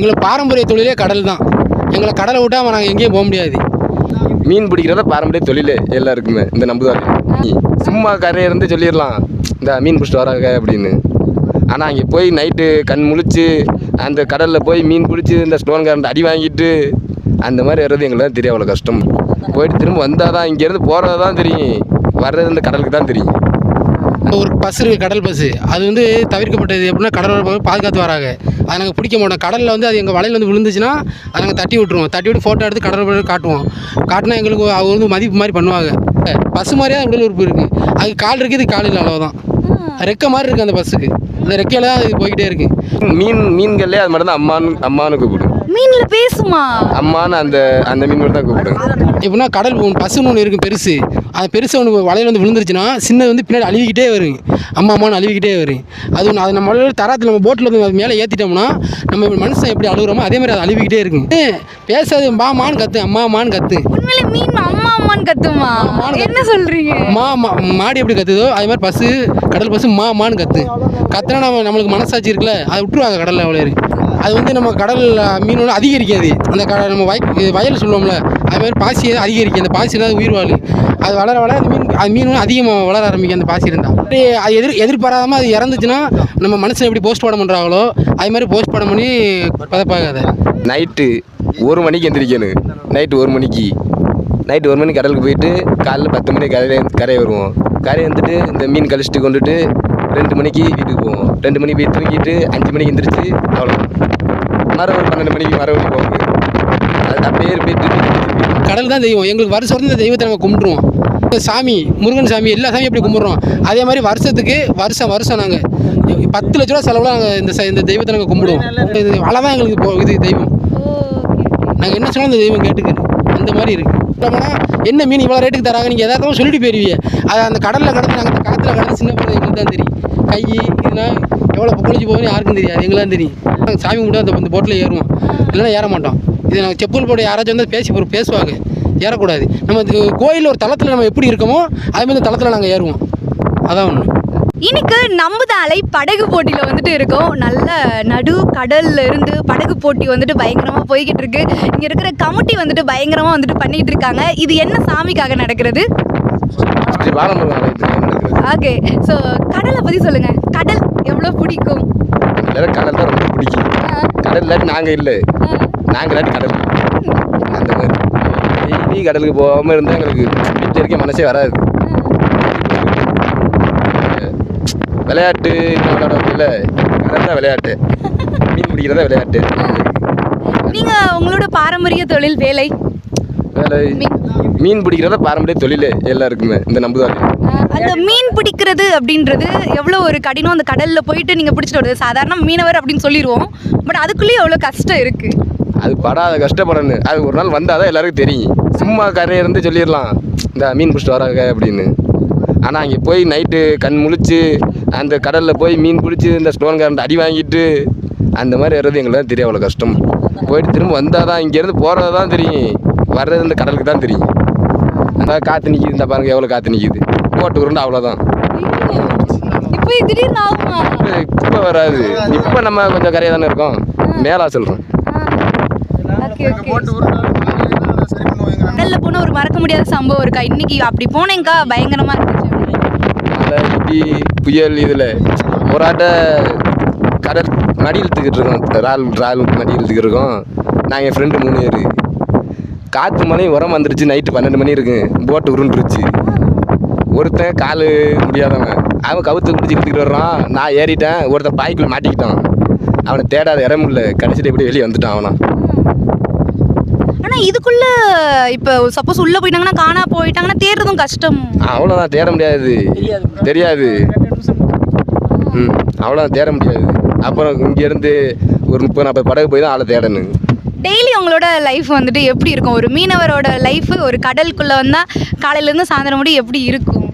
எங்களுக்கு பாரம்பரிய தொழிலே கடல் தான். எங்களை கடலை விட்டால் நாங்கள் எங்கேயும் போக முடியாது. மீன் பிடிக்கிறத பாரம்பரிய தொழில் எல்லாருக்குமே இந்த நம்புதாரு. சும்மா கரையை இருந்து சொல்லிடலாம் இந்த மீன் பிடிச்சிட்டு வராங்க அப்படின்னு. ஆனால் அங்கே போய் நைட்டு கண் முழிச்சு அந்த கடலில் போய் மீன் பிடிச்சி இந்த ஸ்டோன் கரண்ட் அடி வாங்கிட்டு அந்த மாதிரி வர்றது எங்களுக்கு தான் தெரியும் அவ்வளோ கஷ்டம். போயிட்டு திரும்ப வந்தால் தான் இங்கேருந்து போகிறது தான் தெரியும். வர்றது இந்த கடலுக்கு தான் தெரியும். ஒரு பஸ் இருக்குது கடல் பஸ்ஸு அது வந்து தவிர்க்கப்பட்டது எப்படின்னா கடலோர பகுதி பாதுகாத்து வராங்க. அதை நாங்கள் பிடிக்க மாட்டோம். கடலில் வந்து அது எங்கள் வலையில் வந்து விழுந்துச்சுன்னா அதை நாங்கள் தட்டி விட்டுருவோம். தட்டி விட்டு ஃபோட்டோ எடுத்து கடல் பகுதியில் காட்டுவோம். காட்டினா எங்களுக்கு அவங்க வந்து மதிப்பு மாதிரி பண்ணுவாங்க. பஸ் மாதிரியே உடல் உறுப்பு இருக்குது அது கால் இருக்குது இது கால் இல்லை அவ்வளோதான் ரெக்கை மாதிரி இருக்குது அந்த பஸ்ஸுக்கு. அந்த ரெக்கையில் தான் அது போய்கிட்டே இருக்குது மீன் மீன்கள்லேயே அது மட்டும் தான் அம்மான்னு அம்மான்னு கூப்பிடும். மீன்ல பேசுமா? அம்மான்னு அந்த அந்த மீன் மட்டும் தான் கூப்பிடும். எப்படின்னா கடல் பஸ்ஸுன்னு ஒன்று இருக்குது பெருசு. அது பெருசு ஒன்று வலையில் வந்து விழுந்துருச்சுன்னா சின்னது வந்து பின்னாடி அழுவிக்கிட்டே வரும். அம்மா அம்மான்னு அழுவிக்கிட்டே வரும். அது ஒன்று அது நம்ம வலையில தராத்தில் நம்ம போட்டில் வந்து அது மேலே ஏற்றிட்டோம்னா நம்ம மனுஷன் எப்படி அழுகுறோமோ அதே மாதிரி அது அழுவிக்கிட்டே இருக்கும். பேசாது மாமான்னு கத்து அம்மா அம்மான்னு கத்து. மீன் அம்மா அம்மான்னு கத்துமா? என்ன சொல்றீங்க? மா மாடு எப்படி கத்துதோ அது மாதிரி பஸ்ஸு கடல் பஸ்ஸு மா மான்னு கத்து. கத்துனா நம்ம நம்மளுக்கு மனசாட்சி இருக்குல்ல அதை விட்டுருவாங்க கடலில் அவ்வளோ அது வந்து நம்ம கடல் மீனோட அதிகரிக்காது. அந்த க நம்ம வய வயல் சொல்லுவோம்ல அது மாதிரி பாசி அதிகரிக்கும். அந்த பாசி இல்லாத உயிர் வாழு. அது வளர வளர அந்த மீன் அது மீன் அதிகமாக வளர ஆரம்பிக்கும் அந்த பாசி இருந்தால் அப்படியே அது எதிர் எதிர்பாராமல் அது இறந்துச்சுன்னா நம்ம மனுஷன் எப்படி போஸ்ட்மார்ட்டம் பண்ணுறாங்களோ அது மாதிரி போஸ்ட்மார்ட்டம் பண்ணி பதப்பாங்க அதை நைட்டு ஒரு மணிக்கு எந்திரிக்கணும். நைட்டு ஒரு மணிக்கு. நைட்டு ஒரு மணிக்கு கடலுக்கு போயிட்டு காலையில் பத்து மணிக்கு கரையில் கரையை வருவோம். கரையை வந்துட்டு இந்த மீன் கழிச்சிட்டு கொண்டுட்டு ரெண்டு மணிக்கு வீட்டுக்கு போவோம். ரெண்டு மணிக்கு போய் தூங்கிட்டு அஞ்சு மணிக்கு எந்திரிச்சு அவ்வளோ மறுபடியும் ஒரு பன்னெண்டு மணிக்கு மறுபடியும் போவோம். பேர் அப்படியே கடல் தான் தெய்வம். எங்களுக்கு வருஷம் வந்து இந்த தெய்வத்தை நாங்கள் கும்பிடுவோம் சாமி முருகன் சாமி எல்லா சாமியும் எப்படி கும்பிட்றோம். அதே மாதிரி வருஷத்துக்கு வருஷம் வருஷம் நாங்கள் பத்து லட்ச ரூபா செலவில் நாங்கள் இந்த இந்த தெய்வத்தை நாங்கள் கும்பிடுவோம். இது தான் எங்களுக்கு இது தெய்வம். நாங்கள் என்ன சொன்னாலும் இந்த தெய்வம் கேட்டுக்குது. அந்த மாதிரி இருக்குது போனால் என்ன மீன் இவ்வளோ ரேட்டுக்கு தராங்க? நீங்கள் எதாவது சொல்லிட்டு போயிருவீங்க. அது அந்த கடலில் கடந்து நாங்கள் அந்த காற்றுல கடந்து சின்ன பிள்ளை எங்களுக்கு தான் தெரியும். கை இதெல்லாம் எவ்வளோ பொழிச்சு போகணும் யாருக்கும் தெரியாது. எங்களாம் தெரியும். நாங்கள் சாமி மட்டும் அந்த இந்த போட்டில் ஏறுவோம். இல்லைன்னா ஏற மாட்டோம். இது நாங்கள் செப்பல் போட யாராச்சும் வந்து பேசி ஒரு பேசுவாங்க. ஏறக்கூடாது. நம்ம கோயிலில் ஒரு தளத்தில் நம்ம எப்படி இருக்கோமோ அதே மாதிரி தளத்தில் நாங்கள் ஏறுவோம். அதான் ஒன்று இன்னைக்கு நம்புதாலை படகு போட்டியில வந்துட்டு இருக்கோம். நல்ல நடு கடல்ல இருந்து படகு போட்டி வந்துட்டு பயங்கரமா போய்கிட்டு இருக்கு. இங்க இருக்கிற கமிட்டி வந்துட்டு பயங்கரமா வந்துட்டு பண்ணிட்டு இருக்காங்க. இது என்ன சாமிக்காக நடக்கிறது? ஓகே. ஸோ கடலை பத்தி சொல்லுங்க. கடல் எவ்வளோ பிடிக்கும்? கடல் தான் ரொம்ப பிடிக்கும். கடல் நாங்கள் இல்லை. நாங்கள் கடல். அந்த மாதிரி. டெய்லி கடலுக்கு போகாமல் இருந்தால் எங்களுக்கு வீட்டில் இருக்க மனசே வராது. விளையாட்டு இன்னும் விளையாட கடல் தான் விளையாட்டு. மீன் பிடிக்கிறதா விளையாட்டு. நீங்க உங்களோட பாரம்பரிய தொழில் வேலை? வேலை மீன். பிடிக்கிறதா பாரம்பரிய தொழில் எல்லாருக்குமே இந்த நம்புதாரு அந்த மீன் பிடிக்கிறது அப்படின்றது எவ்வளோ ஒரு கடினம்? அந்த கடல்ல போயிட்டு நீங்க பிடிச்சிட்டு வருது. சாதாரண மீனவர் அப்படின்னு சொல்லிடுவோம் பட் அதுக்குள்ளேயே எவ்வளோ கஷ்டம் இருக்கு? அது படாத கஷ்டப்படணும் அது ஒரு நாள் வந்தால் தான் எல்லாருக்கும் தெரியும். சும்மா கரையை இருந்து சொல்லிடலாம். இந்த மீன் பிடிச்சிட்டு வராங்க அப்படின்னு. ஆனால் அங்கே போய் நைட்டு கண் முழிச்சு அந்த கடலில் போய் மீன் பிடிச்சி இந்த ஸ்டோன் கரண்ட் அடி வாங்கிட்டு அந்த மாதிரி வர்றது எங்களுக்கு தெரியும் அவ்வளோ கஷ்டம். போயிட்டு திரும்ப வந்தால் தான் இங்கேருந்து போகிறது தான் தெரியும். வர்றது இந்த கடலுக்கு தான் தெரியும். அந்த காற்று நிற்கிது இந்த பாருங்க எவ்வளோ காற்று நிற்கிது போட்டு உருண்டு அவ்வளோதான் இப்போ வராது. இப்போ நம்ம கொஞ்சம் கரையாக தானே இருக்கோம். மேலா சொல்கிறோம் கடல்ல போன ஒரு மறக்க முடியாத சம்பவம் இருக்கா? இன்னைக்கு அப்படி போனேங்க்கா பயங்கரமா இருந்துச்சு. புயல் இதில் ஒரு ஆட்ட கடல் மடி இழுத்துக்கிட்டு இருக்கோம். ரால் ரால் மடி இழுத்துக்கிட்டு இருக்கோம். நாங்கள் என் ஃப்ரெண்டு மூணு பேர். காற்று மழையும் உரம் வந்துருச்சு. நைட்டு பன்னெண்டு மணி இருக்கு. போட்டு உருண்டுருச்சு. ஒருத்தன் கால் முடியாதவன். அவன் கவுத்து பிடிச்சி இழுத்துக்கிட்டு வர்றான். நான் ஏறிட்டேன். ஒருத்தன் பாய்க்குள்ளே மாட்டிக்கிட்டான். அவனை தேடாத இடம் இல்லை. கடைசியில் எப்படி வெளியே வந்துட்டான் அவனா. ஆனா இதுக்குள்ள இப்போ சப்போஸ் உள்ள போயிட்டாங்கன்னா காணா போயிட்டாங்கன்னா தேடுறதும் கஷ்டம். அவ்வளோதான் தேட முடியாது. தெரியாது. ம். அவ்வளோதான் தேட முடியாது. அப்புறம் இங்கேருந்து ஒரு முப்பது நாற்பது படகு போய் தான் ஆளை தேடணும் டெய்லி உங்களோட லைஃப் வந்துட்டு எப்படி இருக்கும்? ஒரு மீனவரோட லைஃப் ஒரு கடலுக்குள்ள வந்தா காலையில இருந்து சாயந்தரம் முடியும் எப்படி இருக்கும்?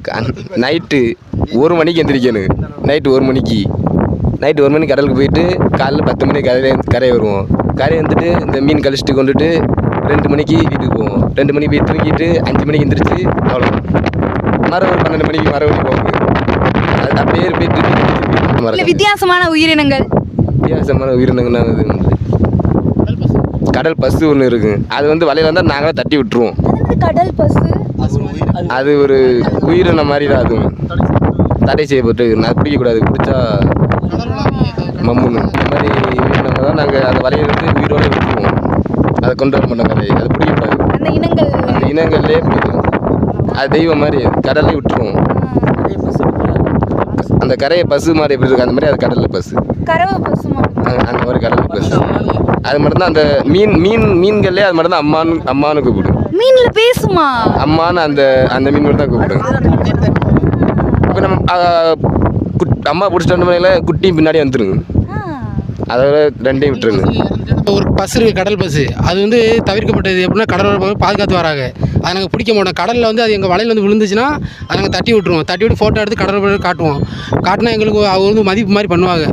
நைட்டு ஒரு மணிக்கு எந்திரிக்கணும். நைட்டு ஒரு மணிக்கு. நைட்டு ஒரு மணிக்கு கடலுக்கு போயிட்டு காலைல பத்து மணிக்கு கரையை கரையை வருவோம். கரையை வந்துட்டு இந்த மீன் கழிச்சிட்டு கொண்டுட்டு ரெண்டு மணிக்கு வீட்டுக்கு போவோம். ரெண்டு மணிக்கு போய் தூங்கிட்டு அஞ்சு மணிக்கு எந்திரிச்சு அவ்வளோ மறு ஒரு பன்னெண்டு மணிக்கு மறுபடியும் போவாங்க அது அப்படியே போயிட்டு இல்ல வித்தியாசமான உயிரினங்கள். வித்தியாசமான உயிரினங்கள்லாம் இது? வந்து கடல் பசு ஒன்று இருக்குது அது வந்து வலையில் வந்தால் நாங்களே தட்டி விட்டுருவோம். கடல் பசு? அது ஒரு உயிரின மாதிரி தான் அதுவும் தடை செய்யப்பட்டு நான் பிடிக்கக்கூடாது பிடிச்சா மம்முன்னு. இந்த மாதிரி உயிரினம் தான் நாங்கள் அந்த வலையிலிருந்து உயிரோட விட்டுருவோம். அதை கொண்டு வர மாட்டோம் கரையை அது பிடிக்கக்கூடாது. அந்த இனங்கள். அந்த இனங்கள்லேயே பிடிக்கும் அது தெய்வம் மாதிரி கடல்லே விட்டுருவோம். அந்த கரையை பசு மாதிரி எப்படி இருக்கு அந்த மாதிரி அது கடலில் பசு. அந்த மாதிரி கடலில் பசு. அது மட்டும்தான் அந்த மீன் மீன் மீன்கள்லேயே அது மட்டும் தான் அம்மான்னு அம்மான்னு கூப்பிடும். மீன்ல பேசுமா? அம்மான்னு அந்த அந்த மீன் மட்டும் தான் கூப்பிடும் இப்போ நம்ம அம்மா பிடிச்சிட்டு வந்தோம்னா குட்டி பின்னாடி வந்துருங்க. அதோட ரெண்டையும் விட்டுருங்க. ஒரு பஸ் இருக்குது கடல் பஸ்ஸு அது வந்து தவிர்க்கப்பட்டது எப்படின்னா கடலோர பாதுகாத்து வராங்க. அதை நாங்கள் பிடிக்க மாட்டோம். கடலில் வந்து அது எங்கள் வலையில் வந்து விழுந்துச்சுன்னா அதை நாங்கள் தட்டி விட்டுருவோம். தட்டி விட்டு ஃபோட்டோ எடுத்து கடலோர காட்டுவோம். காட்டினா எங்களுக்கு அவங்க வந்து மதிப்பு மாதிரி பண்ணுவாங்க.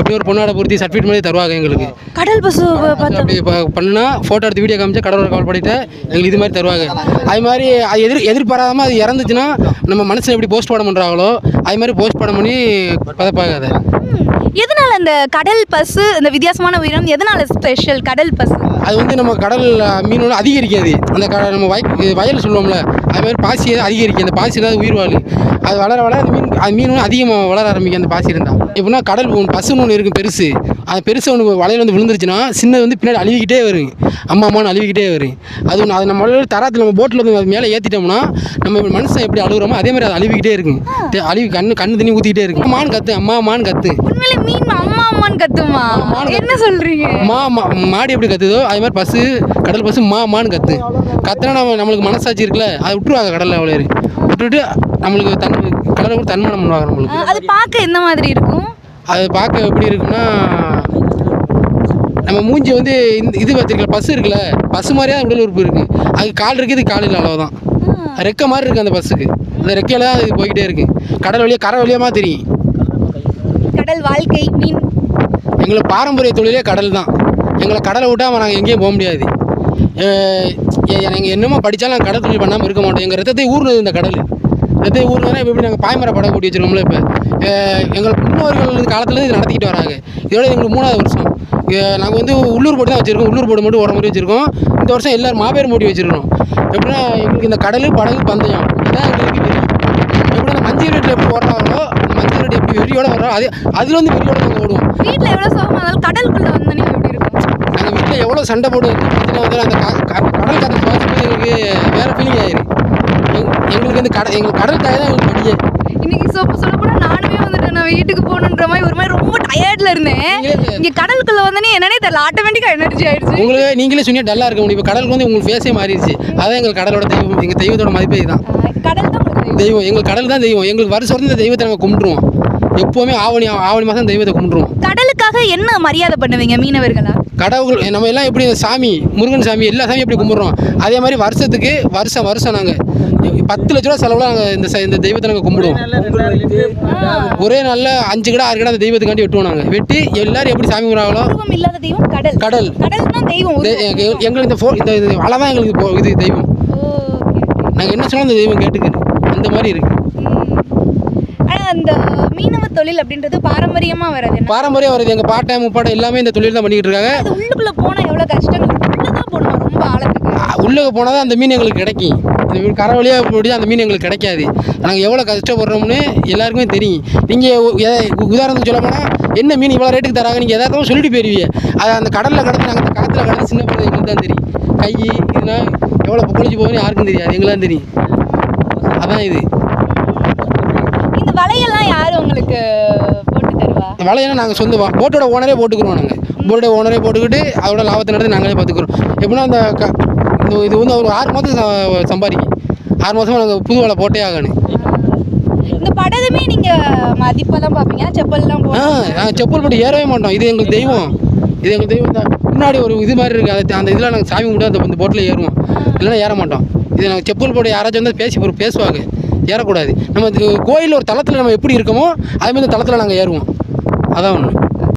எப்படி ஒரு பொண்ணாட பொருத்தி சர்டிஃபிகேட் மாதிரி தருவாங்க எங்களுக்கு. கடல் பசு பார்த்தா அப்படி பண்ணுனா ஃபோட்டோ எடுத்து வீடியோ காமிச்சா கடலோர கால் பண்ணிட்டு எங்களுக்கு இது மாதிரி தருவாங்க. அது மாதிரி அது எதிர் எதிர்பாராமல் அது இறந்துச்சுன்னா நம்ம மனசில் எப்படி போஸ்ட் பண்ண பண்ணுறாங்களோ அது மாதிரி போஸ்ட் பண்ண பண்ணி பதப்பாங்க அதை ம். எதனால அந்த கடல் பசு இந்த வித்தியாசமான உயிரினம் எதனால ஸ்பெஷல் கடல் பசு? அது வந்து நம்ம கடல் மீன் அதிகரிக்காது. அந்த க நம்ம வய வயல் சொல்லுவோம்ல அது மாதிரி பாசி அதிகரிக்கும். அந்த பாசி தான் உயிர் வாழும் அது வளர வளர அந்த மீன் அது மீன் அதிகமாக வளர ஆரம்பிக்கும் அந்த பாசி இருந்தால் எப்படின்னா கடல் ஒன்று பசுன்னு ஒன்று இருக்கும் பெருசு. அந்த பெருசு ஒன்று வலையில் வந்து விழுந்துருச்சுன்னா சின்னது வந்து பின்னாடி அழுவிக்கிட்டே வரும். அம்மா அம்மான்னு அழுவிக்கிட்டே வரும். அது ஒன்று அது நம்ம வலையில தராத்தில் நம்ம போட்டில் வந்து அது மேலே ஏற்றிட்டோம்னா நம்ம மனுஷன் எப்படி அழுகுறோமோ அதே மாதிரி அது அழுவிக்கிட்டே இருக்கும். அழுவி கண்ணு கண்ணு தண்ணி ஊற்றிக்கிட்டே இருக்கும். அம்மான்னு கத்து அம்மா அம்மான்னு கத்து. மீன் அம்மா அம்மான்னு கத்துமா? என்ன சொல்றீங்க? மா மாடு எப்படி கத்துதோ அது மாதிரி பஸ்ஸு கடல் பஸ்ஸு மா மான்னு கத்து. கத்துனா நம்ம நம்மளுக்கு மனசாட்சி இருக்குல்ல அதை விட்டுருவாங்க கடலில் அவ்வளோ விட்டுட்டு நம்மளுக்கு தன் கடலை கூட தன்மானம் பண்ணுவாங்க நம்மளுக்கு. அது பார்க்க எந்த மாதிரி இருக்கும்? அது பார்க்க எப்படி இருக்குன்னா நம்ம மூஞ்சி வந்து இந்த இது வச்சிருக்கல பஸ் இருக்குல்ல பஸ் மாதிரியே உடல் உறுப்பு இருக்குது அது கால் இருக்குது கால் இல்லை அவ்வளோதான் ரெக்கை மாதிரி இருக்குது அந்த பஸ்ஸுக்கு. அந்த ரெக்கையில தான் அது போய்கிட்டே இருக்குது கடல் வழியாக கரை வழியாக தெரியும். கடல் வாழ்க்கை மீன். எங்களுக்கு பாரம்பரிய தொழிலே கடல் தான். எங்களை கடலை விட்டால் நாங்கள் எங்கேயும் போக முடியாது. நாங்கள் என்னமோ படித்தாலும் நாங்கள் கடல் தொழில் பண்ணாமல் இருக்க மாட்டோம். எங்கள் ரத்தத்தை ஊர்னது இந்த கடல். ரத்தத்தை ஊர்னதுனா இப்போ எப்படி நாங்கள் பாய்மர படம் கூட்டி வச்சிருக்கோம்ல இப்போ? எங்கள் முன்னோர்கள் காலத்துலேருந்து இது நடத்திக்கிட்டு வராங்க. இதோட எங்களுக்கு மூணாவது வருஷம். நாங்கள் வந்து உள்ளூர் போட்டு தான் வச்சுருக்கோம். உள்ளூர் போட்டு மட்டும் ஓட மாதிரி வச்சுருக்கோம். இந்த வருஷம் எல்லோரும் மாபெரும் போட்டி வச்சுருக்கோம் எப்படின்னா எங்களுக்கு இந்த கடல் படகு பந்தயம் இதான் எங்களுக்கு தெரியும். எப்படி அந்த மஞ்சள் ரேட்டில் எப்படி ஓடுறாங்களோ அந்த மஞ்சள் ரேட் எப்படி வெறியோட வர்றோம் அது அதில் வந்து வெறியோட நாங்கள் ஓடுவோம். வீட்டில் எவ்வளோ சோகமாக இருந்தாலும் கடலுக்குள்ள வந்தோன்னே எப்படி இருக்கும்? நாங்கள் வீட்டில் எவ்வளோ சண்டை பிரச்சனை வந்தாலும் அந்த கடல் காற்று சுவாசிப்பது எங்களுக்கு வேறு ஃபீலிங் எங்- எங்களுக்கு வந்து கடல் எங்களுக்கு கடல் காய் தான் எங்களுக்கு படியே இன்னைக்கு சொப்பு சொல்ல போனா நானுமே வந்துட்டு நான் வீட்டுக்கு போகணுன்ற மாதிரி ஒரு மாதிரி ரொம்ப டயர்ட்ல இருந்தேன். இங்க கடலுக்குள்ள வந்தனே என்னன்னே தெரியல ஆட்டோமேட்டிக்கா எனர்ஜி ஆயிடுச்சு. உங்களுக்கு நீங்களே சொன்னீங்க டல்லாக இருக்க. முடியும் இப்போ கடலுக்கு வந்து உங்களுக்கு ஃபேஸே மாறிடுச்சு. அதான் எங்களுக்கு கடலோட தெய்வம். எங்கள் தெய்வத்தோட மதிப்பே இதுதான் ஆஹ் கடல் தான் தெய்வம். எங்களுக்கு கடல் தான் தெய்வம். எங்களுக்கு வருஷம் வருஷம் இந்த தெய்வத்தை நாங்கள் கும்பிட்டுருவோம். எப்போவுமே ஆவணி ஆவணி மாதம் தெய்வத்தை கும்பிட்டுருவோம். கடலுக்காக என்ன மரியாதை பண்ணுவீங்க மீனவர்களா? கடவுள் நம்ம எல்லாம் எப்படி இந்த சாமி முருகன் சாமி எல்லா சாமியும் எப்படி கும்பிட்றோம்? அதே மாதிரி வருஷத்துக்கு வருஷம் வருஷம் நாங்கள் பத்து லட்ச ரூபா செலவில் நாங்கள் இந்த இந்த தெய்வத்தை நாங்கள் கும்பிடுவோம். ஒரே நாளில் அஞ்சு கடை ஆறு கடை அந்த தெய்வத்துக்காண்டி வெட்டுவோம் நாங்கள் வெட்டி எல்லாரும் எப்படி சாமி கும்பிட்றாங்களோ? உருவம் இல்லாத தெய்வம் கடல். கடல். எங்களுக்கு இந்த ஃபோ இந்த தான் எங்களுக்கு இது தெய்வம். நாங்கள் என்ன சொன்னாலும் அந்த தெய்வம் கேட்டுக்குது. அந்த மாதிரி இருக்குது அந்த மீனவ தொழில் அப்படின்றது பாரம்பரியமா என்ன? பாரம்பரியம் வருது எங்கள் பாட்டை முப்பாட்டை எல்லாமே இந்த தொழில் தான் பண்ணிக்கிட்டு இருக்காங்க. அது உள்ளுக்குள்ள போனா எவ்வளவு கஷ்டங்கள் உள்ளதான் போகணுமா ரொம்ப ஆழத்துக்கு உள்ளே போனால் தான் அந்த மீன் எங்களுக்கு கிடைக்கும். இந்த மீன் கரை வழியாக போய் அந்த மீன் எங்களுக்கு கிடைக்காது. நாங்கள் எவ்வளோ கஷ்டப்படுறோம்னு எல்லாருக்குமே தெரியும். நீங்கள் உதாரணத்துக்கு சொல்ல போனால் என்ன மீன் இவ்வளோ ரேட்டுக்கு தராங்க? நீங்கள் எதார்த்தமாக சொல்லிட்டு போயிருவீங்க. அது அந்த கடலில் கடந்து நாங்கள் அந்த காற்றுல கடந்து சின்ன பிள்ளை எங்களுக்கு தான் தெரியும். கை இதெல்லாம் எவ்வளோ பொழிச்சு போகுதுன்னு யாருக்கும் தெரியாது. எங்களுக்கு தான் தெரியும். அதான் இது. இந்த வலையெல்லாம் யாரு உங்களுக்கு போட்டு தருவா? வலையெல்லாம் நாங்கள் சொந்த வா- போட்டோட ஓனரே போட்டுக்கிறோம் நாங்கள் போட்டோட ஓனரே போட்டுக்கிட்டு அதோட லாபத்தை நடத்தி நாங்களே பார்த்துக்குறோம். எப்படின்னா அந்த இது வந்து ஒரு ஆறு மாதம் சம்பாதிக்கும் ஆறு மாதமாக நாங்கள் புது வலை போட்டே ஆகணும். இந்த படகுமே நீங்க மதிப்பெல்லாம் பாப்பீங்க செப்பல்லாம் ஆ நாங்கள் செப்பல் போட்டு ஏறவே மாட்டோம். இது எங்களுக்கு தெய்வம். இது எங்களுக்கு தெய்வம். தான் முன்னாடி ஒரு இது மாதிரி இருக்குது அது அந்த இதில் நாங்கள் சாமி கும்பிட்டு அந்த போட்டில் ஏறுவோம். இல்லைன்னா ஏற மாட்டோம். இது நாங்கள் செப்பல் போட்டு யாராச்சும் வந்து பேசி பேசுவாங்க. ஏறக்கூடாது. நம்ம கோயிலில் ஒரு தளத்தில் நம்ம எப்படி இருக்கோமோ அதே இந்த தளத்தில் நாங்கள் ஏறுவோம். அதான் ஒன்று